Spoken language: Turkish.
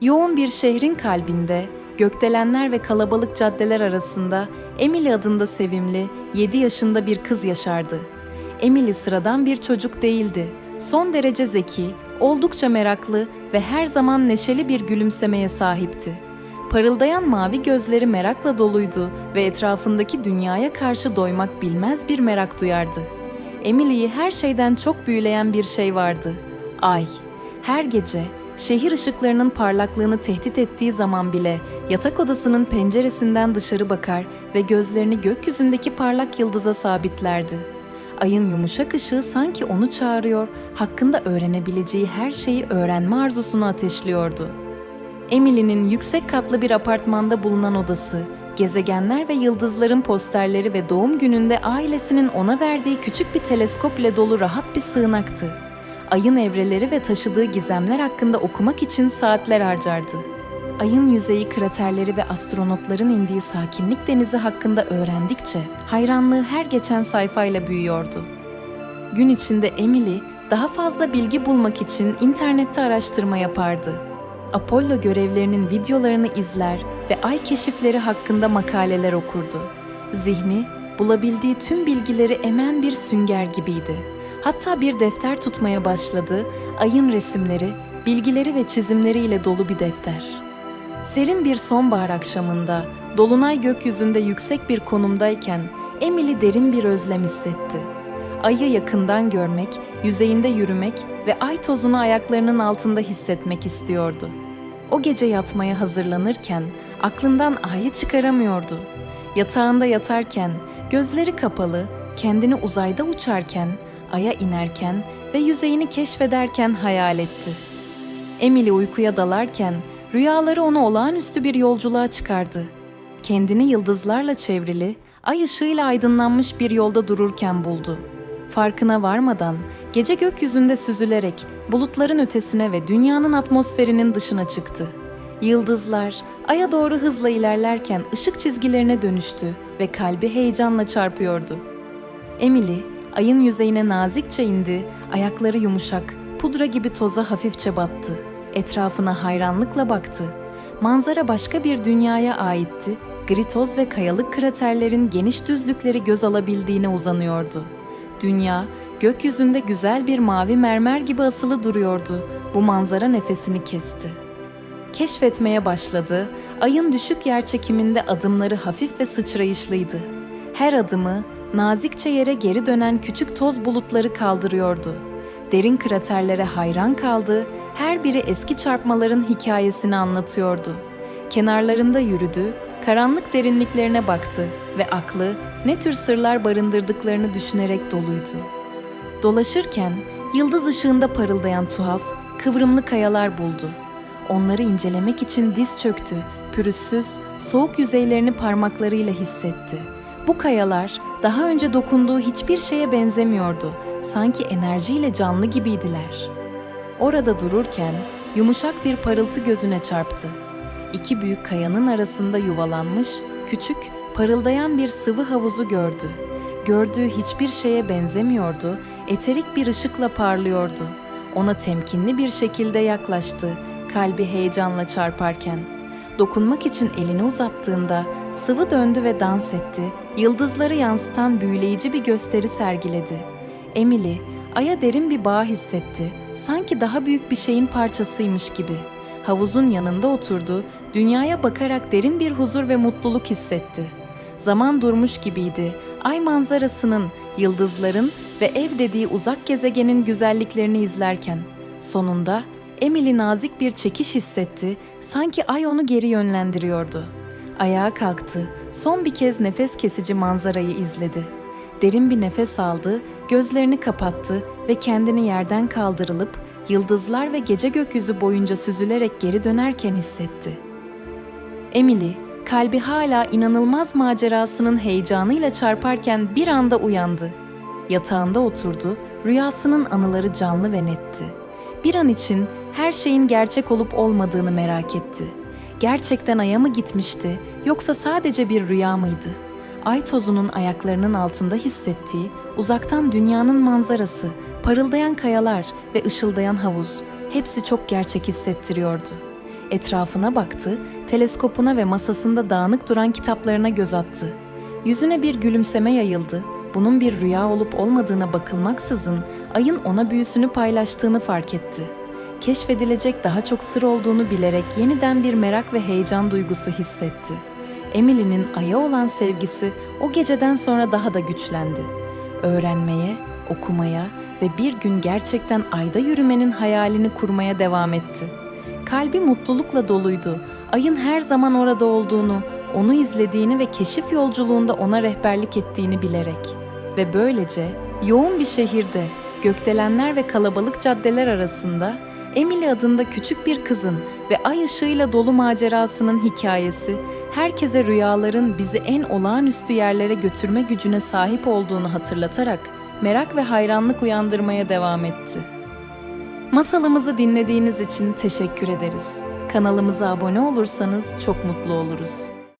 Yoğun bir şehrin kalbinde, gökdelenler ve kalabalık caddeler arasında Emily adında sevimli, 7 yaşında bir kız yaşardı. Emily sıradan bir çocuk değildi. Son derece zeki, oldukça meraklı ve her zaman neşeli bir gülümsemeye sahipti. Parıldayan mavi gözleri merakla doluydu ve etrafındaki dünyaya karşı doymak bilmez bir merak duyardı. Emily'yi her şeyden çok büyüleyen bir şey vardı. Ay. Her gece şehir ışıklarının parlaklığını tehdit ettiği zaman bile yatak odasının penceresinden dışarı bakar ve gözlerini gökyüzündeki parlak yıldıza sabitlerdi. Ayın yumuşak ışığı sanki onu çağırıyor, hakkında öğrenebileceği her şeyi öğrenme arzusunu ateşliyordu. Emily'nin yüksek katlı bir apartmanda bulunan odası, gezegenler ve yıldızların posterleri ve doğum gününde ailesinin ona verdiği küçük bir teleskop ile dolu rahat bir sığınaktı. Ayın evreleri ve taşıdığı gizemler hakkında okumak için saatler harcardı. Ayın yüzeyi kraterleri ve astronotların indiği sakinlik denizi hakkında öğrendikçe hayranlığı her geçen sayfayla büyüyordu. Gün içinde Emily daha fazla bilgi bulmak için internette araştırma yapardı. Apollo görevlerinin videolarını izler ve ay keşifleri hakkında makaleler okurdu. Zihni bulabildiği tüm bilgileri emen bir sünger gibiydi. Hatta bir defter tutmaya başladı, ayın resimleri, bilgileri ve çizimleriyle dolu bir defter. Serin bir sonbahar akşamında, dolunay gökyüzünde yüksek bir konumdayken Emily derin bir özlem hissetti. Ayı yakından görmek, yüzeyinde yürümek ve ay tozunu ayaklarının altında hissetmek istiyordu. O gece yatmaya hazırlanırken aklından ayı çıkaramıyordu. Yatağında yatarken, gözleri kapalı, kendini uzayda uçarken, aya inerken ve yüzeyini keşfederken hayal etti. Emily uykuya dalarken rüyaları onu olağanüstü bir yolculuğa çıkardı. Kendini yıldızlarla çevrili, ay ışığıyla aydınlanmış bir yolda dururken buldu. Farkına varmadan gece gökyüzünde süzülerek bulutların ötesine ve dünyanın atmosferinin dışına çıktı. Yıldızlar aya doğru hızla ilerlerken ışık çizgilerine dönüştü ve kalbi heyecanla çarpıyordu. Emily ayın yüzeyine nazikçe indi, ayakları yumuşak, pudra gibi toza hafifçe battı. Etrafına hayranlıkla baktı. Manzara başka bir dünyaya aitti. Gri toz ve kayalık kraterlerin geniş düzlükleri göz alabildiğine uzanıyordu. Dünya, gökyüzünde güzel bir mavi mermer gibi asılı duruyordu. Bu manzara nefesini kesti. Keşfetmeye başladı. Ayın düşük yerçekiminde adımları hafif ve sıçrayışlıydı. Her adımı nazikçe yere geri dönen küçük toz bulutları kaldırıyordu. Derin kraterlere hayran kaldı, her biri eski çarpmaların hikayesini anlatıyordu. Kenarlarında yürüdü, karanlık derinliklerine baktı ve aklı ne tür sırlar barındırdıklarını düşünerek doluydu. Dolaşırken yıldız ışığında parıldayan tuhaf, kıvrımlı kayalar buldu. Onları incelemek için diz çöktü, pürüzsüz, soğuk yüzeylerini parmaklarıyla hissetti. Bu kayalar daha önce dokunduğu hiçbir şeye benzemiyordu. Sanki enerjiyle canlı gibiydiler. Orada dururken yumuşak bir parıltı gözüne çarptı. İki büyük kayanın arasında yuvalanmış, küçük, parıldayan bir sıvı havuzu gördü. Gördüğü hiçbir şeye benzemiyordu, eterik bir ışıkla parlıyordu. Ona temkinli bir şekilde yaklaştı, kalbi heyecanla çarparken. Dokunmak için elini uzattığında sıvı döndü ve dans etti, yıldızları yansıtan büyüleyici bir gösteri sergiledi. Emily, aya derin bir bağ hissetti, sanki daha büyük bir şeyin parçasıymış gibi. Havuzun yanında oturdu, dünyaya bakarak derin bir huzur ve mutluluk hissetti. Zaman durmuş gibiydi, ay manzarasının, yıldızların ve ev dediği uzak gezegenin güzelliklerini izlerken. Sonunda Emily nazik bir çekiş hissetti, sanki ay onu geri yönlendiriyordu. Ayağa kalktı, son bir kez nefes kesici manzarayı izledi. Derin bir nefes aldı, gözlerini kapattı ve kendini yerden kaldırılıp yıldızlar ve gece gökyüzü boyunca süzülerek geri dönerken hissetti. Emily, kalbi hala inanılmaz macerasının heyecanıyla çarparken bir anda uyandı. Yatağında oturdu, rüyasının anıları canlı ve netti. Bir an için her şeyin gerçek olup olmadığını merak etti. Gerçekten aya mı gitmişti yoksa sadece bir rüya mıydı? Ay tozunun ayaklarının altında hissettiği uzaktan dünyanın manzarası Parıldayan kayalar ve ışıldayan havuz hepsi çok gerçek hissettiriyordu. Etrafına baktı, teleskopuna ve masasında dağınık duran kitaplarına göz attı. Yüzüne bir gülümseme yayıldı. Bunun bir rüya olup olmadığına bakılmaksızın ayın ona büyüsünü paylaştığını fark etti. Keşfedilecek daha çok sır olduğunu bilerek yeniden bir merak ve heyecan duygusu hissetti. Emily'nin aya olan sevgisi o geceden sonra daha da güçlendi. Öğrenmeye, okumaya ve bir gün gerçekten ayda yürümenin hayalini kurmaya devam etti. Kalbi mutlulukla doluydu. Ayın her zaman orada olduğunu, onu izlediğini ve keşif yolculuğunda ona rehberlik ettiğini bilerek. Ve böylece yoğun bir şehirde, gökdelenler ve kalabalık caddeler arasında Emily adında küçük bir kızın ve ay ışığıyla dolu macerasının hikayesi herkese rüyaların bizi en olağanüstü yerlere götürme gücüne sahip olduğunu hatırlatarak merak ve hayranlık uyandırmaya devam etti. Masalımızı dinlediğiniz için teşekkür ederiz. Kanalımıza abone olursanız çok mutlu oluruz.